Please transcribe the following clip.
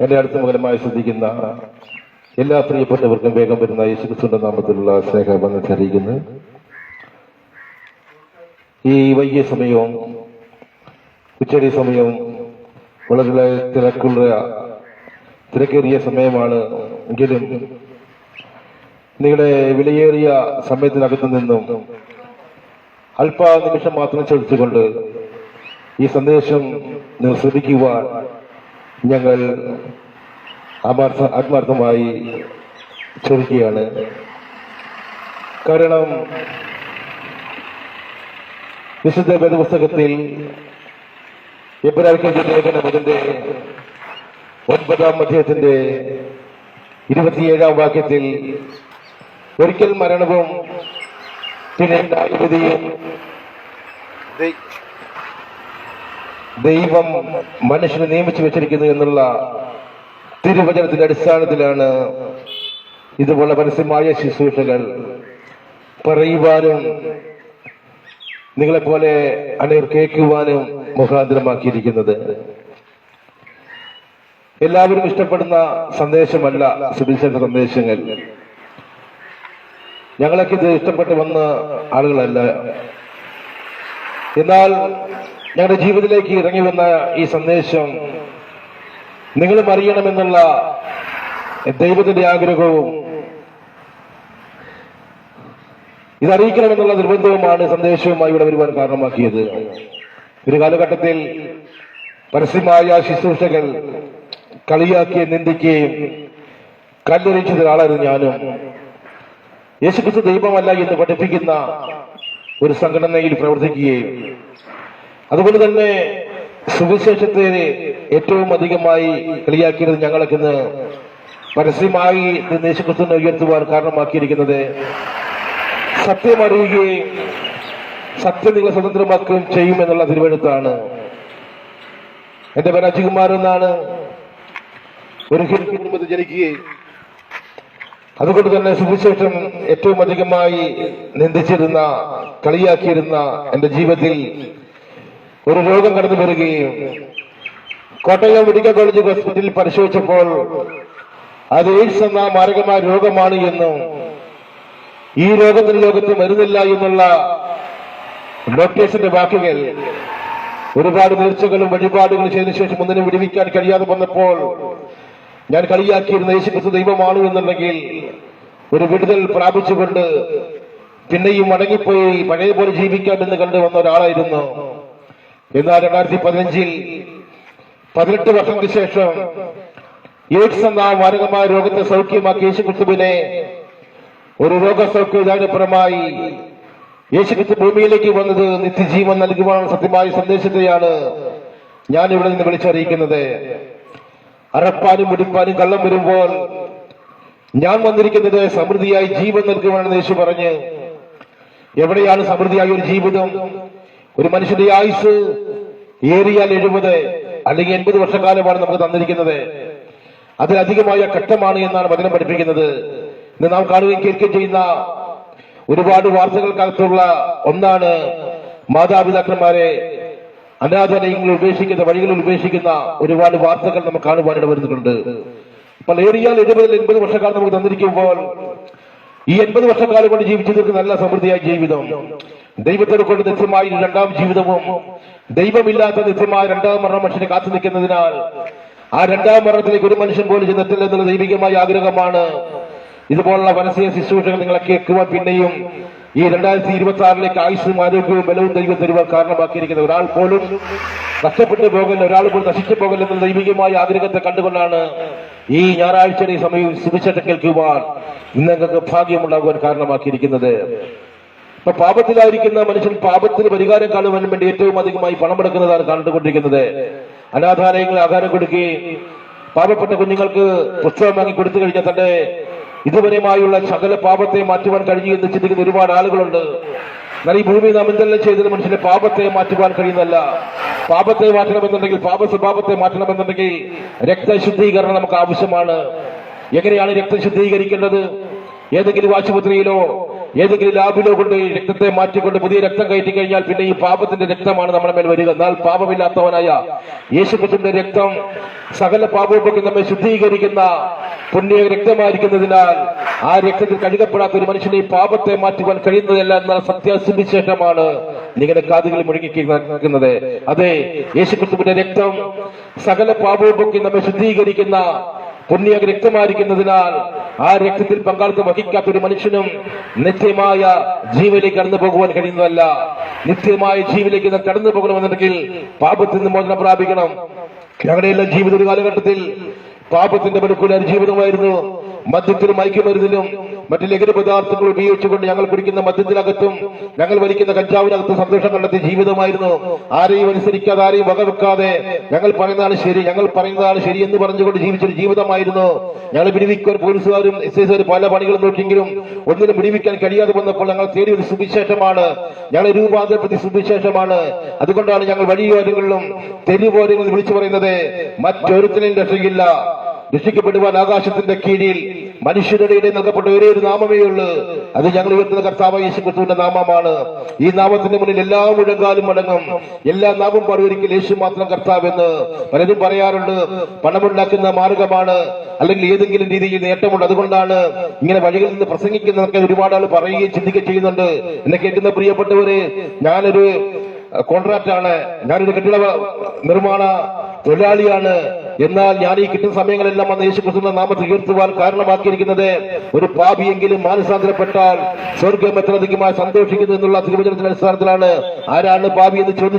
എന്റെ അടുത്ത മകനമായി ശ്രദ്ധിക്കുന്ന എല്ലാ പ്രിയപ്പെട്ടവർക്കും വേഗം വരുന്ന യേശുക്രിസ്തുവിന്റെ നാമത്തിലുള്ള സ്നേഹബന്ധത്തെ അറിയിക്കുന്നു. ഈ വൈകിയ സമയവും ഉച്ചടി സമയവും വളരെ തിരക്കുള്ള തിരക്കേറിയ സമയമാണ് എങ്കിലും നിങ്ങളുടെ വിലയേറിയ സമയത്തിനകത്തു നിന്നും അല്പ നിമിഷം മാത്രം ചോദിച്ചുകൊണ്ട് ഈ സന്ദേശം നിങ്ങൾ ശ്രദ്ധിക്കുവാൻ ഞങ്ങൾ ആത്മാർത്ഥ ആത്മാർത്ഥമായി ചോദിക്കുകയാണ്. കാരണം വിശുദ്ധ വേദപുസ്തകത്തിൽ എബ്രാഹിം ലേഖനം അതിന്റെ ഒൻപതാം അധ്യായത്തിന്റെ ഇരുപത്തിയേഴാം വാക്യത്തിൽ ഒരിക്കൽ മരണവും പിന്നെ ദൈവം മനുഷ്യനെ നിയമിച്ചു വെച്ചിരിക്കുന്നു എന്നുള്ള തിരുവചനത്തിന്റെ അടിസ്ഥാനത്തിലാണ് ഇതുപോലെ പരസ്യമായ ശുശ്രൂഷകൾ പറയുവാനും നിങ്ങളെപ്പോലെ അനേർ കേൾക്കുവാനും മുഖാന്തരമാക്കിയിരിക്കുന്നത്. എല്ലാവരും ഇഷ്ടപ്പെടുന്ന സന്ദേശമല്ല സുവിശേഷ സന്ദേശങ്ങൾ. ഞങ്ങളൊക്കെ ഇത് ഇഷ്ടപ്പെട്ട് വന്ന ആളുകളല്ല. എന്നാൽ ഞങ്ങളുടെ ജീവിതത്തിലേക്ക് ഇറങ്ങി വന്ന ഈ സന്ദേശം നിങ്ങളും അറിയണമെന്നുള്ള ദൈവത്തിന്റെ ആഗ്രഹവും ഇതറിയിക്കണമെന്നുള്ള നിർബന്ധവുമാണ് സന്ദേശവുമായി ഇവിടെ വരുവാൻ കാരണമാക്കിയത്. ഒരു കാലഘട്ടത്തിൽ പരസ്യമായ ശുശ്രൂഷകൾ കളിയാക്കുകയും നിന്ദിക്കുകയും കല്ലെറിയിച്ചത് ഒരാളായിരുന്നു ഞാനും. യേശുക്രിസ്തു ദൈവമല്ല എന്ന് പഠിപ്പിക്കുന്ന ഒരു സംഘടനയിൽ പ്രവർത്തിക്കുകയും അതുപോലെ തന്നെ സുവിശേഷത്തെ ഏറ്റവും അധികമായി കളിയാക്കിയത് ഞങ്ങളൊക്കെ ഇന്ന് പരസ്യമായി ദേശക്രിസ്തുവിനെ ഉയർത്തുവാൻ കാരണമാക്കിയിരിക്കുന്നത് സത്യം അറിയുകയും സത്യം നിങ്ങളെ സ്വതന്ത്രമാക്കുകയും ചെയ്യും എന്നുള്ള തിരുവഴുത്താണ്. എന്റെ പേര് അജികുമാർ എന്നാണ് ഒരു ഹിന്ദു കുടുംബത്തിൽ ജനിക്കുകയും അതുകൊണ്ട് തന്നെ സുവിശേഷം ഏറ്റവും അധികമായി നിന്ദിച്ചിരുന്ന കളിയാക്കിയിരുന്ന എന്റെ ജീവിതത്തിൽ ഒരു രോഗം കടന്നു വരികയും കോട്ടയം മെഡിക്കൽ കോളേജ് ഹോസ്പിറ്റലിൽ പരിശോധിച്ചപ്പോൾ അത് എയ്ഡ്സ് എന്ന മാരകമായ രോഗമാണ് എന്നും ഈ രോഗത്തിന് ലോകത്ത് മരുന്നില്ല എന്നുള്ള ഡോക്ടേഴ്സിന്റെ വാക്കുകൾ ഒരുപാട് നേർച്ചകളും വഴിപാടുകളും ചെയ്തതിനു ശേഷം ഒന്നിനും വിടിവിക്കാൻ കഴിയാതെ വന്നപ്പോൾ ഞാൻ കളിയാക്കിയിരുന്ന യേശുക്രിസ്തു ദൈവമാണ് എന്നുണ്ടെങ്കിൽ ഒരു വിടുതൽ പ്രാപിച്ചുകൊണ്ട് പിന്നെയും മടങ്ങിപ്പോയി പഴയ പോലെ ജീവിക്കാൻ എന്ന് കണ്ടു വന്ന ഒരാളായിരുന്നു എന്നാൽ രണ്ടായിരത്തി പതിനഞ്ചിൽ പതിനെട്ട് വർഷത്തിന് ശേഷം എയ്ഡ്സ് എന്ന മാരകമായ രോഗത്തെ സൗഖ്യമാക്കി യേശുക്രിസ്തുവിനെ ഒരു രോഗസൗഖ്യദാനപരമായി യേശുക്രിസ്തു ഭൂമിയിലേക്ക് വന്നത് നിത്യജീവൻ നൽകുവാനുള്ള സത്യമായ സന്ദേശത്തെയാണ് ഞാൻ ഇവിടെ നിന്ന് വിളിച്ചറിയിക്കുന്നത്. അറപ്പാനും മുടിപ്പാനും കള്ളം വരുമ്പോൾ ഞാൻ വന്നിരിക്കുന്നത് സമൃദ്ധിയായി ജീവൻ നൽകുവാണെന്ന് യേശു പറഞ്ഞ് എവിടെയാണ് സമൃദ്ധിയായ ഒരു ജീവിതം? ഒരു മനുഷ്യന്റെ ആയുസ് ഏറിയാൽ എഴുപത് അല്ലെങ്കിൽ എൺപത് വർഷക്കാലമാണ് നമുക്ക് തന്നിരിക്കുന്നത്. അതിലധികമായ ഘട്ടമാണ് എന്നാണ് വചനം പഠിപ്പിക്കുന്നത്. ഇന്ന് നാം കാണുകയും കേൾക്കുകയും ചെയ്യുന്ന ഒരുപാട് വാർത്തകൾക്കകത്തുള്ള ഒന്നാണ് മാതാപിതാക്കന്മാരെ അനാഥാലയങ്ങളിൽ ഉപേക്ഷിക്കുന്ന വഴികളിൽ ഉപേക്ഷിക്കുന്ന ഒരുപാട് വാർത്തകൾ നമുക്ക് കാണുവാനിട വരുന്നുണ്ട്. അപ്പോൾ ഏറിയാൽ എഴുപതിൽ എൺപത് വർഷക്കാലം നമുക്ക് തന്നിരിക്കുമ്പോൾ ഈ എൺപത് വർഷക്കാലം കൊണ്ട് ജീവിച്ചു നല്ല സമൃദ്ധിയായ ജീവിതം. ദൈവത്തോട് കൊണ്ട് നിത്യമായ രണ്ടാം ജീവിതവും ദൈവമില്ലാത്ത നിത്യമായ രണ്ടാം മരണം മനുഷ്യനെ കാത്തു നിൽക്കുന്നതിനാൽ ആ രണ്ടാം മരണത്തിലേക്ക് ഒരു മനുഷ്യൻ പോലും ചെന്നെത്തില്ല എന്നുള്ള ദൈവികമായ ആഗ്രഹമാണ്. ഇതുപോലുള്ള മനസ്സിലെ ശുശ്രൂഷകൾ നിങ്ങളെ കേൾക്കുവാൻ പിന്നെയും ഈ രണ്ടായിരത്തി ഇരുപത്തി ആറിലേക്ക് ആയുസ്സും ആരോഗ്യവും ബലവും ദൈവം തരുവാൻ കാരണമാക്കിയിരിക്കുന്ന ഒരാൾ പോലും നഷ്ടപ്പെട്ടു പോകല്ല ഒരാൾ പോലും നശിച്ചു പോകല്ല എന്നുള്ള ദൈവികമായ ആഗ്രഹത്തെ കണ്ടുകൊണ്ടാണ് ഈ ഞായറാഴ്ചയുടെ ഈ സമയം സുവിശേഷം കേൾക്കുവാൻ ഇന്ന് ഞങ്ങൾക്ക് ഭാഗ്യമുണ്ടാകുവാൻ കാരണമാക്കിയിരിക്കുന്നത്. പാപത്തിലായിരിക്കുന്ന മനുഷ്യൻ പാപത്തിന് പരിഹാരം കാണുവാൻ വേണ്ടി ഏറ്റവും അധികമായി പണം എടുക്കുന്നതാണ് കണ്ടുകൊണ്ടിരിക്കുന്നത്. അനാഥാലയങ്ങൾ ആഹാരം കൊടുക്കുകയും പാവപ്പെട്ട കുഞ്ഞുങ്ങൾക്ക് പുസ്തകം വാങ്ങി കൊടുത്തു കഴിഞ്ഞാൽ തന്റെ ഇതുവരെയുമായുള്ള സകല പാപത്തെ മാറ്റുവാൻ കഴിഞ്ഞു എന്ന് ചിന്തിക്കുന്ന ഒരുപാട് ആളുകളുണ്ട്. എന്നാൽ ഈ ഭൂമി നാം എന്തെല്ലാം ചെയ്തത് മനുഷ്യന്റെ പാപത്തെ മാറ്റുവാൻ കഴിയുന്നല്ല പാപത്തെ മാറ്റണമെന്നുണ്ടെങ്കിൽ പാപ സ്വഭാവത്തെ മാറ്റണമെന്നുണ്ടെങ്കിൽ രക്തശുദ്ധീകരണം നമുക്ക് ആവശ്യമാണ്. എങ്ങനെയാണ് രക്തം ശുദ്ധീകരിക്കേണ്ടത് ഏതെങ്കിലും ആശുപത്രിയിലോ ഏതെങ്കിലും ലാബിലോ കൊണ്ട് ഈ രക്തത്തെ മാറ്റിക്കൊണ്ട് പുതിയ രക്തം കയറ്റി കഴിഞ്ഞാൽ പിന്നെ ഈ പാപത്തിന്റെ രക്തമാണ് നമ്മുടെ മേൽ വരിക. എന്നാൽ പാപമില്ലാത്തവനായ യേശുക്രിസ്തുവിന്റെ രക്തം സകല പാപവും നമ്മെ ശുദ്ധീകരിക്കുന്ന പുണ്യ രക്തമായിരിക്കുന്നതിനാൽ ആ രക്തത്തിൽ കഴുകപ്പെടാത്ത ഒരു മനുഷ്യന് ഈ പാപത്തെ മാറ്റുവാൻ കഴിയുന്നതല്ല എന്ന സത്യസുവിശേഷമാണ് നിങ്ങളുടെ കാതുകളിൽ മുഴങ്ങിക്കുന്നത് അതെ യേശുക്രിസ്തുവിന്റെ രക്തം സകല പാപവും നമ്മെ ശുദ്ധീകരിക്കുന്ന പുണ്യ രക്തമായിരിക്കുന്നതിനാൽ ആ രക്തത്തിൽ പങ്കാളിത്തം വഹിക്കാത്ത ഒരു മനുഷ്യനും നിത്യമായ ജീവിലേക്ക് കടന്നു പോകുവാൻ കഴിയുന്നതല്ല. നിത്യമായ ജീവിലേക്ക് കടന്നു പോകണമെന്നുണ്ടെങ്കിൽ പാപത്തിൽ നിന്ന് മോചനം പ്രാപിക്കണം. ഞങ്ങളുടെ എല്ലാം ജീവിത ഒരു കാലഘട്ടത്തിൽ പാപത്തിന്റെ മടുക്കുല ജീവിതമായിരുന്നു. മദ്യത്തിലും മയക്കുമരുന്നിലും മറ്റു ലഹരി പദാർത്ഥങ്ങൾ ഉപയോഗിച്ചുകൊണ്ട് ഞങ്ങൾ കുടിക്കുന്ന മദ്യത്തിനകത്തും ഞങ്ങൾ വലിക്കുന്ന കഞ്ചാവിനകത്തും സന്തോഷം കണ്ടെത്തിയ ജീവിതമായിരുന്നു. ആരെയും അനുസരിക്കാതെ ആരെയും വകവെക്കാതെ ഞങ്ങൾ പറയുന്നതാണ് ശരി ഞങ്ങൾ പറയുന്നതാണ് ശരി എന്ന് പറഞ്ഞുകൊണ്ട് ജീവിച്ചൊരു ജീവിതമായിരുന്നു. ഞങ്ങൾ പിടിവിക്കാൻ പോലീസുകാരും എസ് ഐസുകാരും പല പണികളും നോക്കിയെങ്കിലും ഒന്നിനും പിടിവിക്കാൻ കഴിയാതെ വന്നപ്പോൾ ഞങ്ങൾ തേടിയ ഒരു സുവിശേഷമാണ്. ഞങ്ങൾ രൂപാന്തരപ്പെടുത്തിയ സുവിശേഷമാണ്. അതുകൊണ്ടാണ് ഞങ്ങൾ വഴിയോരങ്ങളിലും തെരുവോരങ്ങളിൽ വിളിച്ചു പറയുന്നത് മറ്റൊരുത്തിനും രക്ഷയില്ല രക്ഷിക്കപ്പെടുവാൻ ആകാശത്തിന്റെ കീഴിൽ മനുഷ്യരുടെ ഇടയിൽ നൽകപ്പെട്ട ഒരേ ഒരു നാമമേ ഉള്ളൂ. അത് ഞങ്ങൾ ഉയർത്തുന്ന കർത്താവ് യേശു ക്രിസ്തുവിന്റെ നാമമാണ്. ഈ നാമത്തിന്റെ മുന്നിൽ എല്ലാ മുഴങ്കാലും അടങ്ങും. എല്ലാ നാമം പറയുമെങ്കിൽ യേശു മാത്രം കർത്താവ് എന്ന് പലരും പറയാറുണ്ട്. പണമുണ്ടാക്കുന്ന മാർഗമാണ്. അല്ലെങ്കിൽ ഏതെങ്കിലും രീതിയിൽ നേട്ടമുണ്ട്. അതുകൊണ്ടാണ് ഇങ്ങനെ വഴികളിൽ നിന്ന് പ്രസംഗിക്കുന്നതൊക്കെ ഒരുപാട് ആൾ പറയുകയും ചിന്തിക്കുകയും ചെയ്യുന്നുണ്ട്. എന്നെ കേൾക്കുന്ന പ്രിയപ്പെട്ടവര് ഞാനൊരു കോൺട്രാക്ട് ആണ്. ഞാനൊരു കെട്ടിട നിർമ്മാണ തൊഴിലാളിയാണ്. എന്നാൽ ഞാൻ ഈ കിട്ടുന്ന സമയങ്ങളെല്ലാം വന്ന് യേശു ക്രിസ്തുവിന്റെ നാമത്തിൽ ഉയർത്തുവാൻ കാരണമാക്കിയിരിക്കുന്നത് ഒരു പാപിയെങ്കിലും മാനസാന്തരപ്പെട്ടാൽ സ്വർഗം എത്ര അധികമായി സന്തോഷിക്കുന്നു എന്നുള്ള തിരുവചനത്തിന്റെ അടിസ്ഥാനത്തിലാണ്. ആരാണ് പാപി എന്ന് ചോദിച്ചു